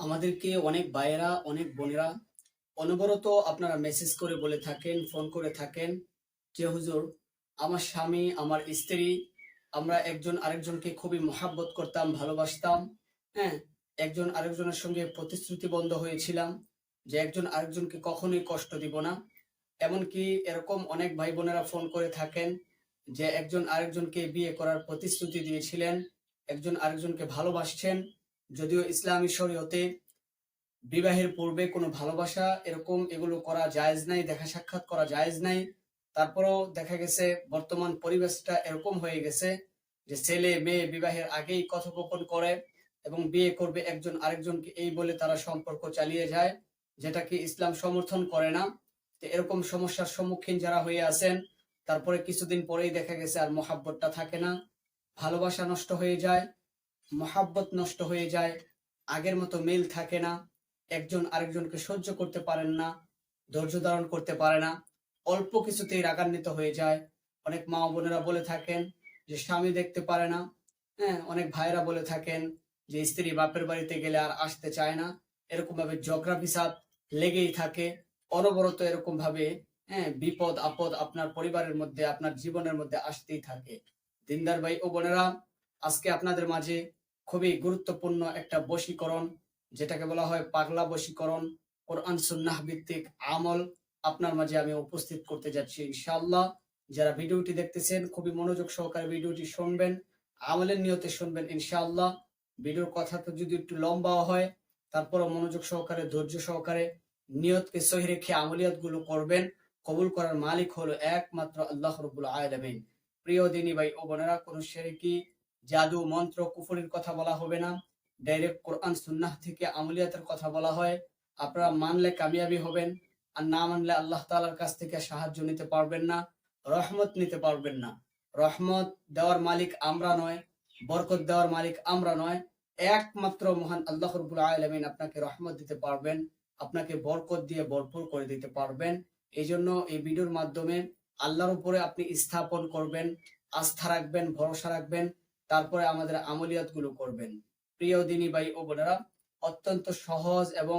আমাদেরকে অনেক ভাইয়েরা, অনেক বোনেরা অনবরত আপনারা মেসেজ করে বলে থাকেন ফোন করে থাকেন যে, হুজুর, আমার স্বামী, আমার স্ত্রী, আমরা একজন আরেকজনকে খুবই মহাব্বত করতাম, ভালোবাসতাম হ্যাঁ? একজন আরেকজনের সঙ্গে প্রতিশ্রুতিবদ্ধ হয়েছিলাম যে, একজন আরেকজনকে কখনোই কষ্ট দিব না। এমনকি এরকম অনেক ভাই বোনেরা ফোন করে থাকেন যে, একজন আরেকজনকে বিয়ে করার প্রতিশ্রুতি দিয়েছিলেন, একজন আরেকজনকে ভালোবাসছেন যদিও ইসলামী শরীয়তে বিবাহের পূর্বে কোনো ভালোবাসা এরকম এগুলো করা জায়েজ নাই, দেখা সাক্ষাৎ করা জায়েজ নাই। তারপরেও দেখা গেছে বর্তমান পরিবেশটা এরকম হয়ে গেছে যে ছেলে মেয়ে বিবাহের আগেই কথোপকথন করে এবং বিয়ে করবে একজন আরেকজনকে, এই বলে তারা সম্পর্ক চালিয়ে যায়, যেটাকে ইসলাম সমর্থন করে না। তো এরকম সমস্যার সম্মুখীন যারা হয়ে আছেন, তারপরে কিছুদিন পরেই দেখা গেছে আর মহাব্বতটা থাকে না, ভালোবাসা নষ্ট হয়ে যায়। মহাব্বত নষ্ট হয়ে যায়, আগের মতো মেল থাকে না, একজন আরেকজনকে সহ্য করতে পারেন না, ধৈর্য ধারণ করতে পারে না, অল্প কিছুতেই রাগান্বিত হয়ে যায়। অনেক মা বোনেরা বলে থাকেন যে, স্বামী দেখতে পারে না। হ্যাঁ অনেক ভাইরা বলে থাকেন যে, স্ত্রী বাপের বাড়িতে গেলে আর আসতে চায় না। এরকম ভাবে ঝগড়া বিসাদ লেগেই থাকে। অনবরত এরকম ভাবে হ্যাঁ বিপদ, আপদ আপনার পরিবারের মধ্যে, আপনার জীবনের মধ্যে আসতেই থাকে। দিনদার ভাই ও বোনেরা, আজকে আপনাদের মাঝে খুবই গুরুত্বপূর্ণ একটা বশীকরণ, যেটাকে বলা হয় পাগলা বশীকরণ, কোরআন সুন্নাহ ভিত্তিক আমল আপনার মাঝে আমি উপস্থিত করতে যাচ্ছি ইনশাআল্লাহ। যারা ভিডিওটি দেখতেছেন, খুবই মনোযোগ সহকারে ভিডিওটি শুনবেন, আমলের নিয়তে শুনবেন ইনশাআল্লাহ। ভিডিওর কথা তো যদি একটু লম্বা হয়, তারপরও মনোযোগ সহকারে, ধৈর্য সহকারে নিয়তকে সহি রেখে আমলিয়াতগুলো করবেন। কবুল করার মালিক হলো একমাত্র আল্লাহ রবুল আলমিন। প্রিয় দিনী ভাই ও বোনেরা, কোন সেরেকি জাদু, মন্ত্র, কুফরির কথা বলা হবে না। ডাইরেক্ট কোরআন সুন্নাহ থেকে আমলিয়াতের কথা বলা হয়। আপনারা মানলে কামিয়াবি হবেন, আর না মানলে আল্লাহ তাআলার কাছ থেকে সাহায্য নিতে পারবেন না, রহমত নিতে পারবেন না। রহমত দেওয়ার মালিক আমরা নয়, বরকত দেওয়ার মালিক আমরা নয়। একমাত্র মহান আল্লাহ রবুল আলমিন আপনাকে রহমত দিতে পারবেন, আপনাকে বরকত দিয়ে ভরপুর করে দিতে পারবেন। এই জন্য এই ভিডিওর মাধ্যমে আল্লাহর উপরে আপনি স্থাপন করবেন, আস্থা রাখবেন, ভরসা রাখবেন তারপরে আমাদের আমলিয়াতগুলো করবেন। প্রিয় দিনী ভাই ও বোনেরা, অত্যন্ত সহজ এবং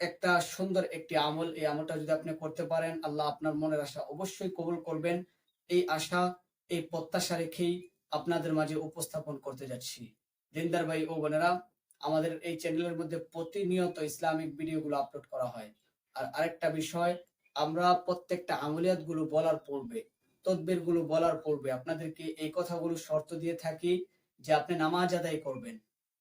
একটা সুন্দর একটি আমল এই আমলটা যদি আপনি করতে পারেন, আল্লাহ আপনার মনের আশা অবশ্যই কবুল করবেন। এই আশা, এই প্রত্যাশা রেখেই আপনাদের মাঝে উপস্থাপন করতে যাচ্ছি। দিনদার ভাই ও বোনেরা, আমাদের এই চ্যানেলের মধ্যে প্রতিনিয়ত ইসলামিক ভিডিওগুলো আপলোড করা হয়। আর আরেকটা বিষয়, আমরা প্রত্যেকটা আমলিয়াতগুলো বলার পূর্বে তদবিরগুলো বলার পূর্বে আপনাদেরকে এই কথাগুলো শর্ত দিয়ে থাকি যে আপনি নামাজ আদায় করবেন,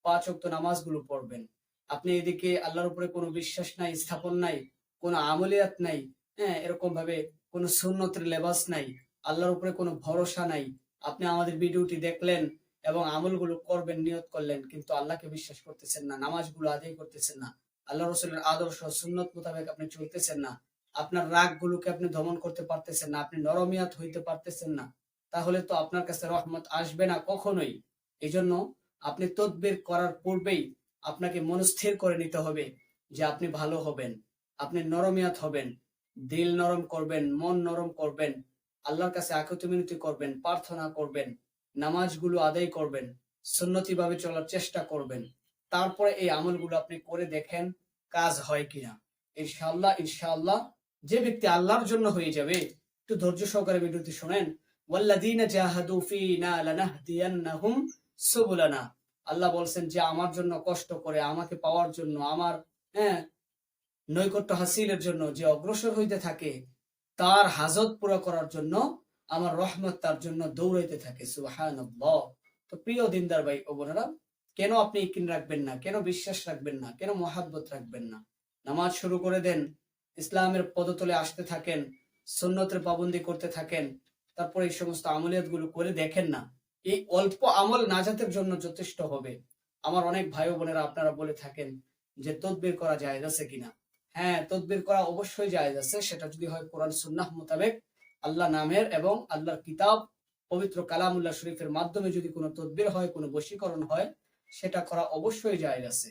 পাঁচ অক্ত নামাজগুলো পড়বেন। আপনি এদিকে আল্লাহর উপরে কোনো বিশ্বাস নাই, স্থাপন নাই, কোনো আমলিয়াত নাই হ্যাঁ এরকম ভাবে কোনো সুন্নতের লেবাস নাই, আল্লাহর উপরে কোনো ভরসা নাই। আপনি আমাদের ভিডিওটি দেখলেন এবং আমলগুলো করবেন, নিয়ত করলেন, কিন্তু আল্লাহকে বিশ্বাস করতেছেন না, নামাজগুলো আদায় করতেছেন না। আল্লাহ রসুলের আদর্শ সুন্নত মোতাবেক আপনি চলতেছেন না। আপনার রাগ গুলোকে আপনি দমন করতে পারতেছেন না, আপনি নরমিয়াত হইতে পারতেছেন না, তাহলে তো আপনার কাছে রহমত আসবে না কখনোই। এই জন্য আপনি তদবির করার পূর্বেই আপনাকে মনস্থির করে নিতে হবে যে আপনি ভালো হবেন, আপনি নরমিয়াত হবেন, দিল নরম করবেন, মন নরম করবেন, আল্লাহর কাছে আকুতি মিনতি করবেন, প্রার্থনা করবেন, নামাজগুলো আদায় করবেন সুন্নতি ভাবে চলার চেষ্টা করবেন, তারপরে এই আমলগুলো আপনি করে দেখেন কাজ হয় কিনা। ইনশাআল্লাহ ইনশাআল্লাহ যে ব্যক্তি আল্লাহর জন্য হয়ে যাবে, একটু ধৈর্য সহকারে ভিডিওটি শোনেন। আল্লাহ বলছেন যে, আমার জন্য কষ্ট করে, আমাকে পাওয়ার জন্য, আমার হ্যাঁ নৈকট্য হাসিলের জন্য যে অগ্রসর হইতে থাকে, তার হাজত পুরো করার জন্য আমার রহমত তার জন্য দৌড়াইতে থাকে। তো প্রিয় দিনদার ভাই ও বোনেরা, কেন আপনি ইকিন রাখবেন না? কেন বিশ্বাস রাখবেন না? কেন মহাব্বত রাখবেন না? নামাজ শুরু করে দেন। ইসলামের পদতলে আসতে থাকেন, সুন্নতের পাবন্দি করতে থাকেন, তারপর এই সমস্ত আমলিয়াতগুলো করে দেখেন না। এই অল্প আমল নাজাতের জন্য যথেষ্ট হবে। আমার অনেক ভাই বোনেরা আপনারা বলে থাকেন যে তদবির করা যায় আছে কিনা? হ্যাঁ তদবির করা অবশ্যই যায় আছে। সেটা যদি হয় কোরআন, সুন্নাহ মোতাবেক আল্লাহ নামের এবং আল্লাহর কিতাব, পবিত্র কালামুল্লাহ শরীফের মাধ্যমে যদি কোনো তদবির হয়, কোনো বশীকরণ হয়, সেটা করা অবশ্যই যায় আছে।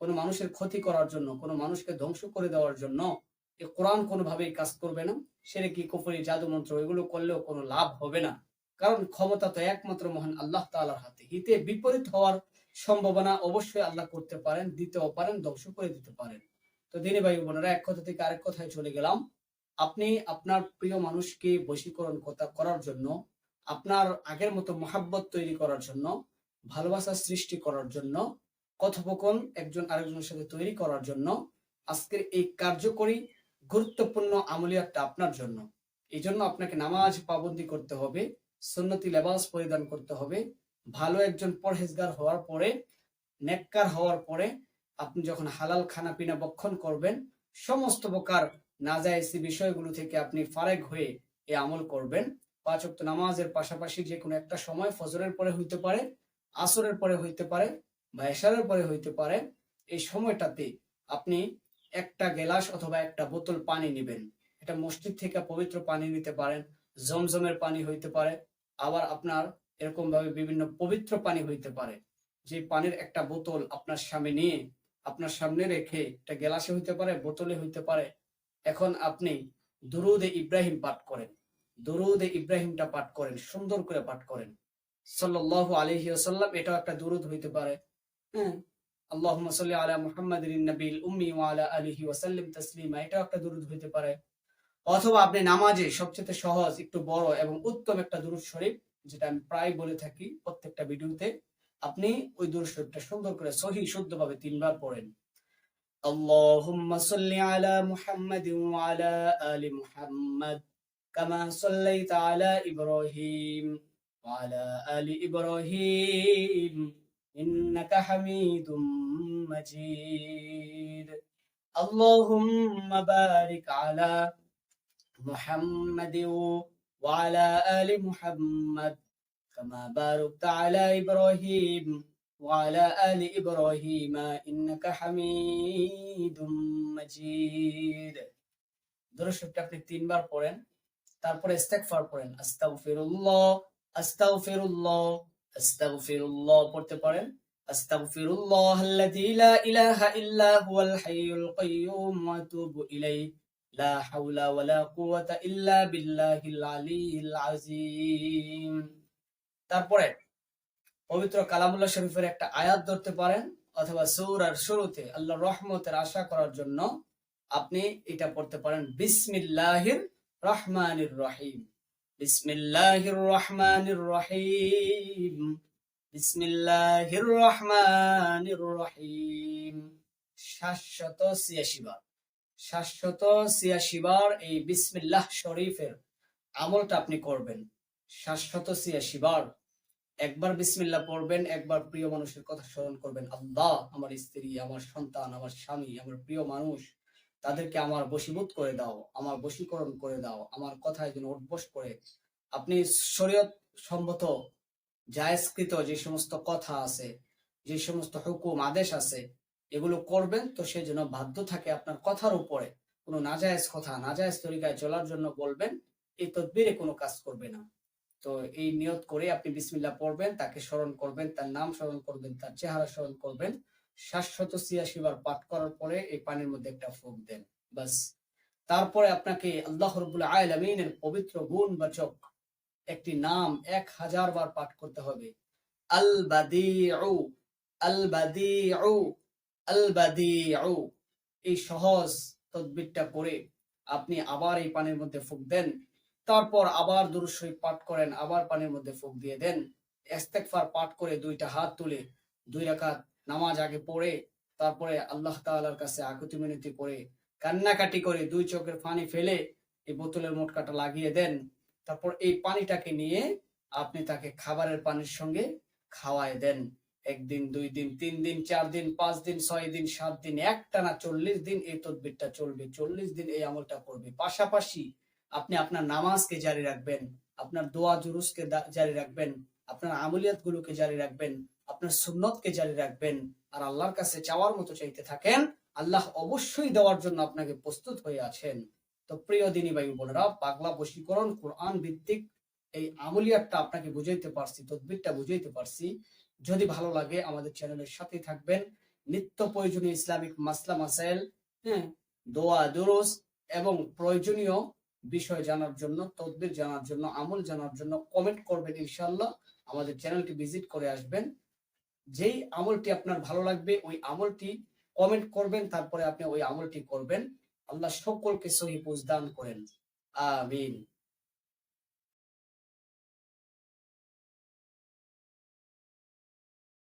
কোনো মানুষের ক্ষতি করার জন্য, কোনো মানুষকে ধ্বংস করে দেওয়ার জন্য এ কোরআন কোনোভাবেই কাজ করবে না সেরে কি কুফরি, জাদু মন্ত্র, এগুলো করলেও কোনো লাভ হবে না। কারণ ক্ষমতা তো একমাত্র মহান আল্লাহ তাআলার হাতে। হিতে বিপরীত হওয়ার সম্ভাবনা অবশ্যই আল্লাহ করতে পারেন, দিতেও পারেন, ধ্বংস করে দিতে পারেন। তো দিনী ভাই বোনেরা, এক কথা থেকে আরেক কথায় চলে গেলাম। আপনি আপনার প্রিয় মানুষকে বশীকরণ কথা করার জন্য, আপনার আগের মতো মহাব্বত তৈরি করার জন্য, ভালোবাসা সৃষ্টি করার জন্য, কথোপকথন একজন আরেকজনের সাথে তৈরি করার জন্য, আজকের এই কার্যকরী গুরুত্বপূর্ণ আমলিয়াতটা আপনার জন্য। এই জন্য আপনাকে নামাজ পাবন্দি করতে হবে, সুন্নতি লেবাস পরিধান করতে হবে, ভালো একজন পরহেজগার হওয়ার পরে, নেককার হওয়ার পরে আপনি যখন হালাল খানা পিনা বক্ষণ করবেন, সমস্ত প্রকার নাজায়েসি বিষয়গুলো থেকে আপনি ফারেক হয়ে এ আমল করবেন। পাঁচ ওয়াক্ত নামাজের পাশাপাশি যে কোনো একটা সময় ফজরের পরে হইতে পারে, আসরের পরে হইতে পারে বা এশারের পরে হইতে পারে, এই সময়টাতে আপনি একটা গেলাস অথবা একটা বোতল পানি নেবেন। এটা মসজিদ থেকে পবিত্র পানি নিতে পারেন, জমজমের পানি হইতে পারে, আবার আপনার এরকম ভাবে বিভিন্ন পবিত্র পানি হইতে পারে। যে পানির একটা বোতল আপনার সামনে নিয়ে, আপনার সামনে রেখে একটা গেলাসে হইতে পারে, বোতলে হইতে পারে। এখন আপনি দুরুদে ইব্রাহিম পাঠ করেন, দুরুদে ইব্রাহিমটা পাঠ করেন, সুন্দর করে পাঠ করেন। সাল্লাল্লাহু আলাইহি ওয়াসাল্লাম এটাও একটা দুরুদ হইতে পারে। হ্যাঁ আল্লাহুম্মা সাল্লি আলা মুহাম্মাদিন নবিল উম্মি ওয়া আলা আলিহি ওয়া সাল্লিম তাসলিমা এটাও একটা দুরুদ হইতে পারে অথবা আপনি নামাজে সবচেয়ে সহজ একটু বড় এবং উত্তম একটা দুরুদ শরীফ যেটা আমি প্রায় বলে থাকি প্রত্যেকটা ভিডিওতে আপনি ওই দুরুদ শরীফটা সুন্দর করে সহি শুদ্ধভাবে তিনবার পড়েন اللهم صل على محمد وعلى آل محمد كما صليت على إبراهيم وعلى آل إبراهيم إنك حميد مجيد اللهم بارك على محمد وعلى آل محمد كما باركت على إبراهيم وعلى آل إبراهيم إنك حميد مجيد দরশকটা আপনি তিনবার পড়েন তারপরে ইস্তেগফার পড়েন আস্তাগফিরুল্লাহ আস্তাগফিরুল্লাহ আস্তাগফিরুল্লাহ পড়তে পারেন। আস্তাগফিরুল্লাহ আল্লাযী লা ইলাহা ইল্লা হুয়াল হাইয়ুল কাইয়্যুম ওয়া ইলাইহি। লা হাওলা ওয়ালা কুওয়াতা ইল্লা বিল্লাহিল আলিয়্যিল আযীম। তারপরে পবিত্র কালামুল্লাহ শরীফের একটা আয়াত ধরতে পারেন, অথবা সূরার শুরুতে আল্লাহর রহমতের আশা করার জন্য আপনি এটা পড়তে পারেন। বিসমিল্লাহির রহমানির রহিম। বিসমিল্লাহির রহমানির রহিম বিসমিল্লাহির রহমানির রহিম সাতশত ছিয়াশি বার। সাতশত ছিয়াশি বার এই বিসমিল্লাহ শরীফের আমলটা আপনি করবেন। সাতশত ছিয়াশি বার। একবার বিসমিল্লাহ পড়বেন, একবার প্রিয় মানুষের কথা স্মরণ করবেন। আল্লাহ, আমার স্ত্রী, আমার সন্তান, আমার স্বামী, আমার প্রিয় মানুষ তাদেরকে আমার বশীভূত করে দাও, আমার বশীকরণ করে দাও, আমার কথায় যেন উদ্বোস করে। আপনি শরীয়ত সম্মত, জায়েজকৃত যে সমস্ত কথা আছে, যে সমস্ত হুকুম, আদেশ আছে, এগুলো করবেন তো সে যেন বাধ্য থাকে আপনার কথার উপরে। কোনো নাজায়েজ কথা, নাজায়েজ তরিকায় চলার জন্য বলবেন, এই তদবিরে কোনো কাজ করবে না। তো এই নিয়ত করে আপনি বিসমিল্লাহ পড়বেন, তাকে স্মরণ করবেন, তার নাম স্মরণ করবেন, তার চেহারা স্মরণ করবেন। সাতশত ছিয়াশি বার পাঠ করার পরে এই পানির মধ্যে একটা ফুক দেন, বাস। তারপরে আপনাকে আল্লাহ রবুল আলমিনের পবিত্র গুণবাচক একটি নাম এক হাজার বার পাঠ করতে হবে। আল বাদিউ আল বাদিউ আল বাদিউ। এই সহজ তদবিরটা করে আপনি আবার এই পানির মধ্যে ফুক দেন, তারপর আবার শরীফ পাঠ করেন, আবার পানির মধ্যে ফুক দিয়ে দেন। ইস্তেগফার পাঠ করে দুইটা হাত তুলে, দুই রাকাত নামাজ আগে পড়ে, তারপরে আল্লাহ তাআলার কাছে আকুতি মিনতি করে, কান্নাকাটি করে দুই চোখের পানি ফেলে এই বোতলের মোটকাটা লাগিয়ে দেন। তারপর এই পানিটাকে নিয়ে আপনি তাকে খাবারের পানির সঙ্গে খাওয়ায় দেন। একদিন, দুই দিন, তিন দিন, চার দিন, পাঁচ দিন, ছয় দিন, সাত দিন, একটানা চল্লিশ দিন এই তদবিরটা চলবে। চল্লিশ দিন এই আমলটা করবে। পাশাপাশি আপনি আপনার নামাজকে জারি রাখবেন, আপনার দোয়া জুরুসকে জারি রাখবেন, আপনার আমলিয়াত গুলোকে জারি রাখবেন আপনার সুন্নতকে জারি রাখবেন আর আল্লাহর কাছে চাওয়ার মতো চাইতে থাকেন, আল্লাহ অবশ্যই দেওয়ার জন্য আপনাকে প্রস্তুত হয়ে আছেন। তো প্রিয় দিনী ভাই বোনেরা, পাগলা বশীকরণ, কোরআন ভিত্তিক এই আমলিয়াতটা আপনাকে বুঝাইতে পারছি, তদবিরটা বুঝাইতে পারছি। যদি ভালো লাগে আমাদের চ্যানেলের সাথে থাকবেন। নিত্য প্রয়োজনীয় ইসলামিক মাসলা, মাসাইল হ্যাঁ দোয়া, দুরুস এবং প্রয়োজনীয় বিষয় জানার জন্য, তদবির জানার জন্য, আমল জানার জন্য কমেন্ট করবেন ইনশাল্লাহ আমাদের চ্যানেলটি ভিজিট করে আসবেন। যেই আমলটি আপনার ভালো লাগবে, ওই আমলটি কমেন্ট করবেন, তারপরে আপনি ওই আমলটি করবেন। আল্লাহ সকলকে সহি দান করেন। আমিন।